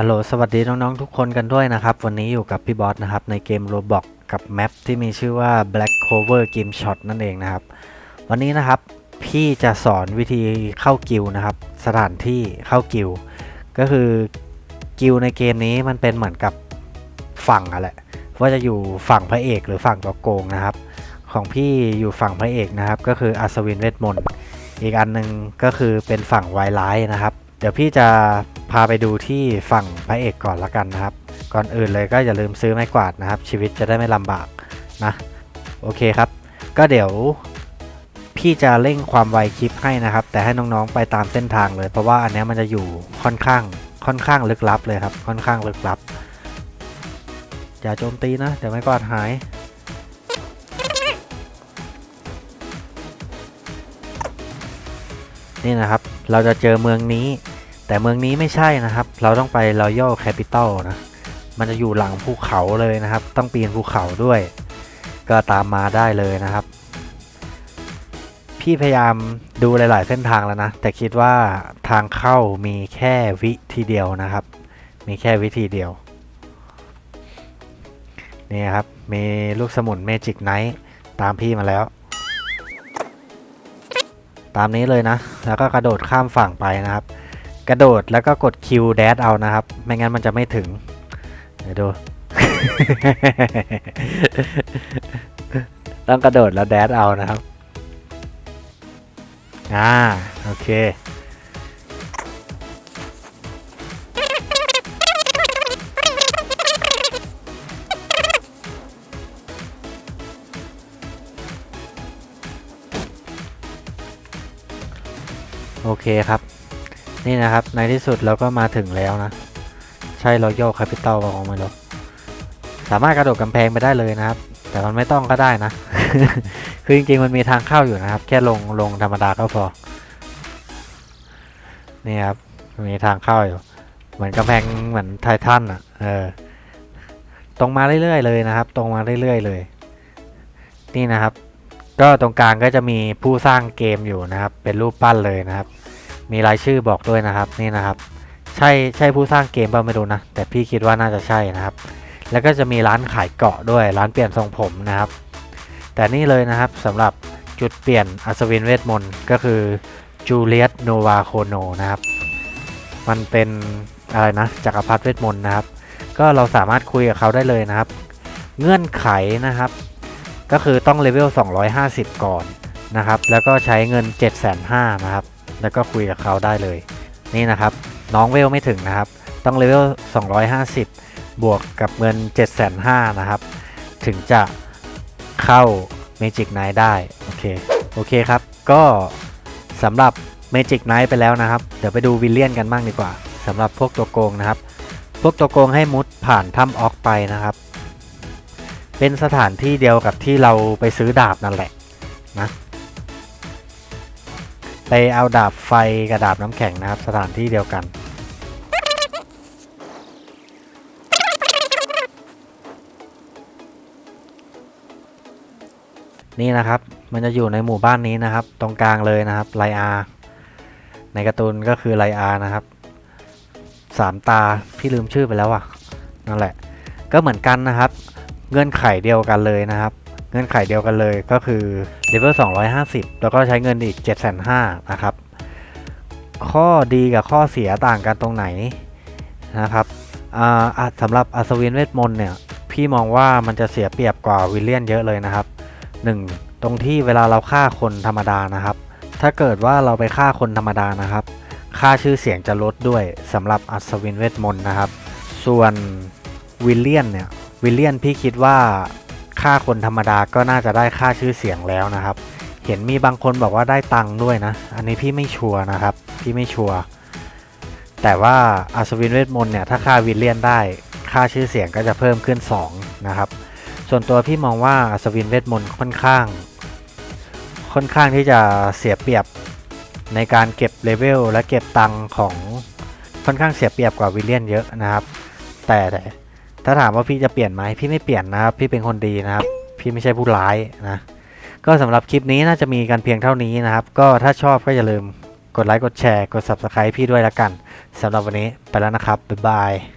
ฮัลโหล สวัสดีน้องๆทุกคนกันด้วยนะครับ วันนี้อยู่กับพี่บอสนะครับ ในเกม Roblox กับแมปที่มีชื่อว่า Black Cover Game Shot นั่นเองนะครับ วันนี้นะครับพี่จะสอนวิธีเข้ากิลนะครับ สถานที่เข้ากิลก็คือกิลในเกมนี้มันเป็นเหมือนกับฝั่งอะแหละว่าจะอยู่ฝั่งพระเอกหรือฝั่งตัวโกงนะครับ ของพี่อยู่ฝั่งพระเอกนะครับ ก็คืออัศวินเวทมนต์อีกอันหนึงก็คือเป็นฝั่งวายร้ายนะครับ เดี๋ยวพี่จะ พาไปดูที่ฝั่งพระเอกก่อนละกันนะครับ ก่อนอื่นเลยก็อย่าลืมซื้อไม้กวาดนะครับ ชีวิตจะได้ไม่ลำบากนะ โอเคครับ ก็เดี๋ยวพี่จะเร่งความไวคลิปให้นะครับ แต่ให้น้องๆไปตามเส้นทางเลย เพราะว่าอันนี้มันจะอยู่ค่อนข้างค่อนข้างลึกลับเลยครับ ค่อนข้างลึกลับ อย่าโจมตีนะเดี๋ยวไม่กวาดหายนี่นะครับ เราจะเจอเมืองนี้ แต่เมืองนี้ไม่ใช่นะครับ เราต้องไป Royal Capital นะ มันจะอยู่หลังภูเขาเลยนะครับ ต้องปีนภูเขาด้วย ก็ตามมาได้เลยนะครับ พี่พยายามดูหลาย ๆ เส้นทางแล้วนะ แต่คิดว่าทางเข้ามีแค่วิธีเดียวนะครับ มีแค่วิธีเดียว นี่ครับ มีลูกสมุนเมจิกไนท์ตามพี่มาแล้วตามนี้เลยนะ แล้วก็กระโดดข้ามฝั่งไปนะครับ กระโดดแล้วก็กดคิวแดดเอานะครับ ไม่งั้นมันจะไม่ถึง เดี๋ยวดู ต้องกระโดดแล้วแดดเอานะครับ อ่า โอเคโอเคครับ นี่นะครับ ในที่สุดเราก็มาถึงแล้วนะ ใช่เราโยกแคปิตอลของมันหรอสามารถกระโดดกำแพงไปได้เลยนะครับ แต่มันไม่ต้องก็ได้นะ คือจริงๆมันมีทางเข้าอยู่นะครับ แค่ลงลงธรรมดาก็พอ นี่ครับ มีทางเข้าอยู่ เหมือนกำแพงเหมือนไททันอะ เออ ตรงมาเรื่อยๆเลยนะครับ ตรงมาเรื่อยๆเลย นี่นะครับ ก็ตรงกลางก็จะมีผู้สร้างเกมอยู่นะครับ เป็นรูปปั้นเลยนะครับ มีรายชื่อบอกด้วยนะครับนี่นะครับใช่ใช่ผู้สร้างเกมเปล่าไม่รู้นะ แต่พี่คิดว่าน่าจะใช่นะครับ แล้วก็จะมีร้านขายเกาะด้วยร้านเปลี่ยนทรงผมนะครับ แต่นี่เลยนะครับสำหรับจุดเปลี่ยนอัศวินเวทมนต์ก็คือจูเลียตโนวาโคโนนะครับ มันเป็นอะไรนะจักรพรรดิเวทมนต์นะครับ ก็เราสามารถคุยกับเขาได้เลยนะครับ เงื่อนไขนะครับ ก็คือต้องเลเวล 250 ก่อนนะครับ แล้วก็ใช้เงิน 7,500นะครับ แล้วก็คุยกับเขาได้เลย นี่นะครับ น้องเวลไม่ถึงนะครับ ต้องเลเวล 250 บวกกับเงิน 7,500นะครับ ถึงจะเข้า Magic Knight ได้ โอเค โอเคครับ ก็สำหรับ Magic Knight ไปแล้วนะครับ เดี๋ยวไปดูวิลเลียนกันบ้างดีกว่าสำหรับพวกตัวโกงนะครับ พวกตัวโกงให้มุดผ่านถ้ำออกไปนะครับ เป็นสถานที่เดียวกับที่เราไปซื้อดาบนั่นแหละนะ ไปเอาดาบไฟกับดาบน้ำแข็งนะครับ สถานที่เดียวกัน นี่นะครับมันจะอยู่ในหมู่บ้านนี้นะครับ ตรงกลางเลยนะครับไลอาในการ์ตูนก็คือไลอานะครับสามตาพี่ลืมชื่อไปแล้วอะนั่นแหละ ก็เหมือนกันนะครับ เงื่อนไขเดียวกันเลยนะครับ เงื่อนไขเดียวกันเลยก็คือเลเวล250 แล้วก็ใช้เงินอีก 7,500นะครับ ข้อดีกับข้อเสียต่างกันตรงไหนนะครับสำหรับอัศวินเวทมนต์เนี่ย พี่มองว่ามันจะเสียเปรียบกว่าวิลเลียนเยอะเลยนะครับ 1. ตรงที่เวลาเราฆ่าคนธรรมดานะครับ ถ้าเกิดว่าเราไปฆ่าคนธรรมดานะครับ ค่าชื่อเสียงจะลดด้วยสำหรับอัศวินเวทมนต์นะครับ ส่วนวิลเลียนเนี่ยวิลเลียนพี่คิดว่า ค่าคนธรรมดาก็น่าจะได้ค่าชื่อเสียงแล้วนะครับ เห็นมีบางคนบอกว่าได้ตังค์ด้วยนะ อันนี้พี่ไม่ชัวร์นะครับ พี่ไม่ชัวร์แต่ว่าอัศวินเวทมนต์เนี่ยถ้าค่าวิลเลียนได้ค่าชื่อเสียงก็จะเพิ่มขึ้น 2 นะครับ ส่วนตัวพี่มองว่าอัศวินเวทมนต์ค่อนข้าง ค่อนข้างที่จะเสียเปรียบในการเก็บเลเวลและเก็บตังค์ของค่อนข้างเสียเปรียบกว่าวิลเลียนเยอะนะครับ แต่แต่ ถ้าถามว่าพี่จะเปลี่ยนไหมพี่ไม่เปลี่ยนนะครับ พี่เป็นคนดีนะครับ พี่ไม่ใช่ผู้ร้ายนะ ก็สำหรับคลิปนี้น่าจะมีกันเพียงเท่านี้นะครับ ก็ถ้าชอบก็อย่าลืมกดไลค์กดแชร์กด Subscribe พี่ด้วยละกันสำหรับวันนี้ไปแล้วนะครับบ๊ายบาย